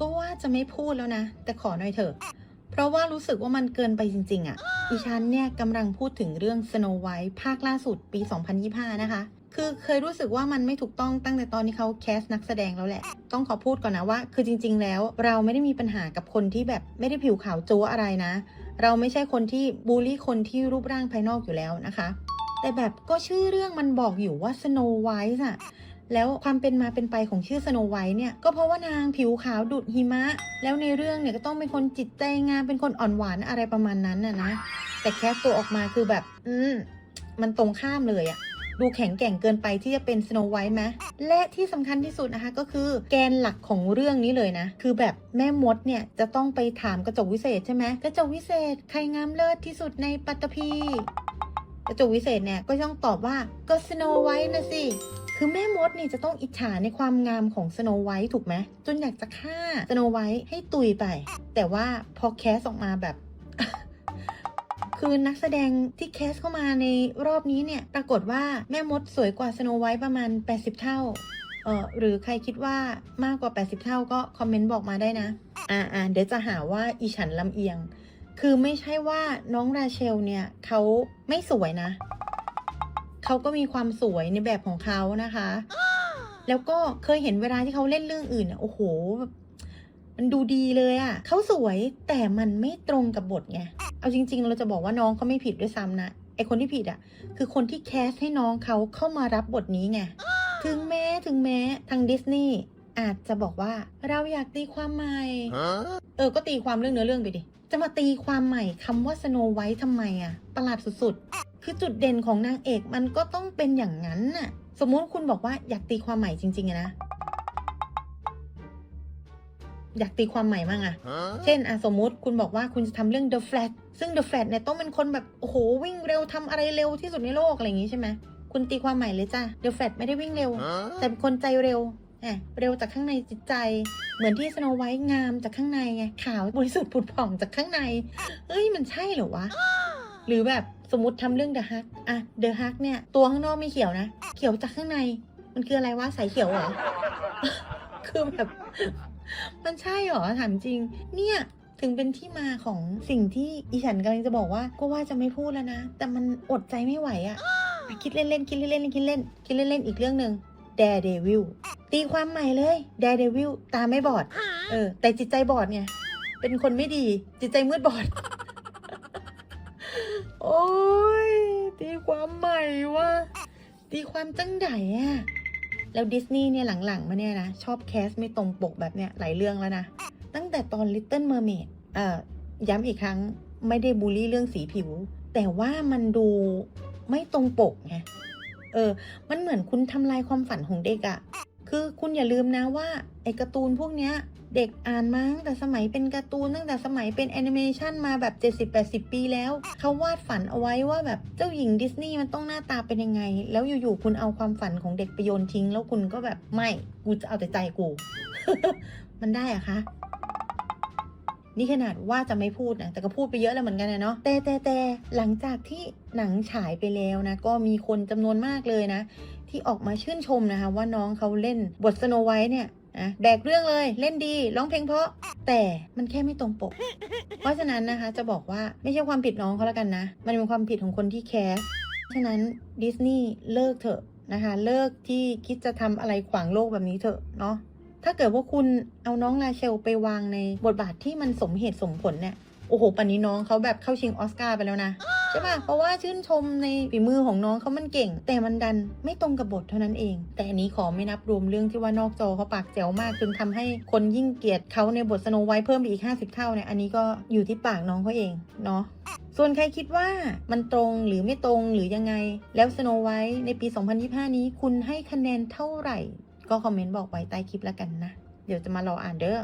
ก็ว่าจะไม่พูดแล้วนะ แต่ขอหน่อยเถอะ เพราะว่ารู้สึกว่ามันเกินไปจริง ๆอะ่ะอีฉันเนี่ยกำลังพูดถึงเรื่อง Snow White ภาคล่าสุดปี 2025 นะคะ คือเคยรู้สึกว่ามันไม่ถูกต้องตั้งแต่ตอนที่เขาแคสนักแสดงแล้วแหละ ต้องขอพูดก่อนนะว่า คือจริง ๆ แล้วเราไม่ได้มีปัญหากับคนที่แบบไม่ได้ผิวขาวจั๊วอะไรนะ เราไม่ใช่คนที่บูลลี่คนที่รูปร่างภายนอกอยู่แล้วนะคะ แต่แบบก็ชื่อเรื่องมันบอกอยู่ว่า Snow White อะ แล้วความเป็นมาเป็นไปของชื่อ Snow White เนี่ยก็เพราะว่านางผิวขาวดุดหิมะ แล้วในเรื่องเนี่ยก็ต้องเป็นคนจิตใจงามเป็นคนอ่อนหวานอะไรประมาณนั้นน่ะนะ แต่แคสตัวออกมาคือแบบ อืมมันตรงข้ามเลยอะดูแข็งแกร่งเกินไปที่จะเป็น Snow White ไหมและที่สำคัญที่สุดนะคะก็คือแกนหลักของเรื่องนี้เลยนะ คือแบบแม่มดเนี่ยจะต้องไปถามกระจกวิเศษใช่ไหมกระจกวิเศษใครงามเลิศที่สุดในปัตตภีกระจกวิเศษเนี่ยก็ต้องตอบว่าก็สโนไวท์นะสิ คือแม่มดนี่จะต้องอิจฉาในความงามของสโนไวท์ถูกไหมจนอยากจะฆ่าสโนไวท์ให้ตุยไป แต่ว่าพอแคสออกมาแบบคือนักแสดงที่แคสเข้ามาในรอบนี้เนี่ย ปรากฏว่าแม่มดสวยกว่าสโนไวท์ประมาณ 80 เท่า เออหรือใครคิดว่ามากกว่า 80 เท่าก็คอมเมนต์บอกมาได้นะ อ่าอ่าเดี๋ยวจะหาว่าอีฉันลำเอียง คือไม่ใช่ว่าน้องราเชลเนี่ยเขาไม่สวยนะ เขาก็มีความสวยในแบบของเขานะคะ แล้วก็เคยเห็นเวลาที่เขาเล่นเรื่องอื่นเนี่ยโอ้โหแบบมันดูดีเลยอะ่ะเขาสวยแต่มันไม่ตรงกับบทไง เอาจริง ๆ เราจะบอกว่าน้องเขาไม่ผิดด้วยซ้ำนะ ไอคนที่ผิดอะ่ะ คือคนที่แคสให้น้องเขาเข้ามารับบทนี้ไง ถึงแม้ถึงแม้ทางดิสนีย์อาจจะบอกว่าเราอยากตีความใหม่ เออ ก็ตีความเรื่องเนื้อเรื่องไปดิ จะมาตีความใหม่คำว่าสโนไวท์ทำไมอะประหลาดสุด คือจุดเด่นของนางเอกมันก็ต้องเป็นอย่างนั้นน่ะ สมมุติคุณบอกว่าอยากตีความใหม่จริงๆอะนะอยากตีความใหม่มั่งอะ Huh? เช่นอะสมมุติคุณบอกว่าคุณจะทำเรื่อง The Flash ซึ่ง The Flash เนี่ยต้องเป็นคนแบบ โอ้โห วิ่งเร็วทำอะไรเร็วที่สุดในโลก อะไรอย่างงี้ใช่ไหม คุณตีความใหม่เลยจ้ะ The Flash ไม่ได้วิ่งเร็ว Huh? แต่เป็นคนใจเร็วแอบเร็วจากข้างในจิตใจ เหมือนที่สโนไวท์งามจากข้างในไง ขาวบริสุทธิ์ผุดผ่องจากข้างในเฮ้ย มันใช่เหรอวะ หรือแบบสมมติทำเรื่อง The Hug อะ The Hug เนี่ย ตัวข้างนอกไม่เขียวนะ เขียวจากข้างใน มันคืออะไรวะสายเขียวเหรอ คือแบบ มันใช่เหรอ ถามจริง เนี่ยถึงเป็นที่มาของสิ่งที่อีฉันกำลังจะบอกว่าก็ว่าจะไม่พูดแล้วนะ แต่มันอดใจไม่ไหวอะ่ะ คิดเล่นๆ คิดเล่นๆ คิดเล่น คิดเล่นๆ อีกเรื่องหนึ่ง Daredevil ตีความใหม่เลย Daredevil ตาไม่บอด เออ แต่จิตใจบอดไงเป็นคนไม่ดีจิตใจมืดบอด โอ้ย ตีความใหม่ว่าตีความจังไดอะแล้วดิสนีย์เนี่ยหลังๆ มาเนี่ยนะ ชอบแคสไม่ตรงปกแบบเนี้ยหลายเรื่องแล้วนะ ตั้งแต่ตอน Little Mermaid เอ่อย้ำอีกครั้งไม่ได้บูลลี่เรื่องสีผิว แต่ว่ามันดูไม่ตรงปกไงเออ มันเหมือนคุณทำลายความฝันของเด็กอะคือคุณอย่าลืมนะว่า ไอ้การ์ตูนพวกเนี้ย เด็กอ่านมาตั้งแต่สมัยเป็นการ์ตูนตั้งแต่สมัยเป็นแอนิเมชันมาแบบ 70-80 ปีแล้ว เขาวาดฝันเอาไว้ว่าแบบเจ้าหญิงดิสนีย์มันต้องหน้าตาเป็นยังไง แล้วอยู่ๆคุณเอาความฝันของเด็กไปโยนทิ้ง แล้วคุณก็แบบไม่กูจะเอาแต่ใจกู มันได้อะคะนี่ขนาดว่าจะไม่พูดนะ แต่ก็พูดไปเยอะแล้วเหมือนกันนะเนาะแต่แต่แต่หลังจากที่หนังฉายไปแล้วนะ ก็มีคนจำนวนมากเลยนะ ที่ออกมาชื่นชมนะคะ ว่าน้องเขาเล่นบทสโนไวท์เนี่ย นะแบกเรื่องเลยเล่นดีร้องเพลงเพราะ แต่มันแค่ไม่ตรงปก เพราะฉะนั้นนะคะจะบอกว่าไม่ใช่ความผิดน้องเขาแล้วกันนะ มันเป็นความผิดของคนที่แคสฉะนั้นดิสนีย์เลิกเถอะนะคะเลิกที่คิดจะทำอะไรขวางโลกแบบนี้เถอะเนาะถ้าเกิดว่าคุณเอาน้องลาเชลไปวางในบทบาทที่มันสมเหตุสมผลเนี่ยโอ้โหปันนี้น้องเขาแบบเข้าชิงออสการ์ไปแล้วนะ ใช่ป่ะ เพราะว่าชื่นชมในฝีมือของน้องเขามันเก่ง แต่มันดันไม่ตรงกับบทเท่านั้นเอง แต่อันนี้ขอไม่นับรวมเรื่องที่ว่านอกจอเขาปากแจ๋วมากจนทำให้คนยิ่งเกลียดเขาในบทสโนไวท์เพิ่มไปอีก 50 เท่าเนี่ยอันนี้ก็อยู่ที่ปากน้องเขาเองเนาะส่วนใครคิดว่ามันตรงหรือไม่ตรงหรือยังไง แล้วสโนไวท์ในปี 2025 นี้คุณให้คะแนนเท่าไหร่ ก็คอมเมนต์บอกไว้ใต้คลิปแล้วกันนะ เดี๋ยวจะมารออ่านเด้อ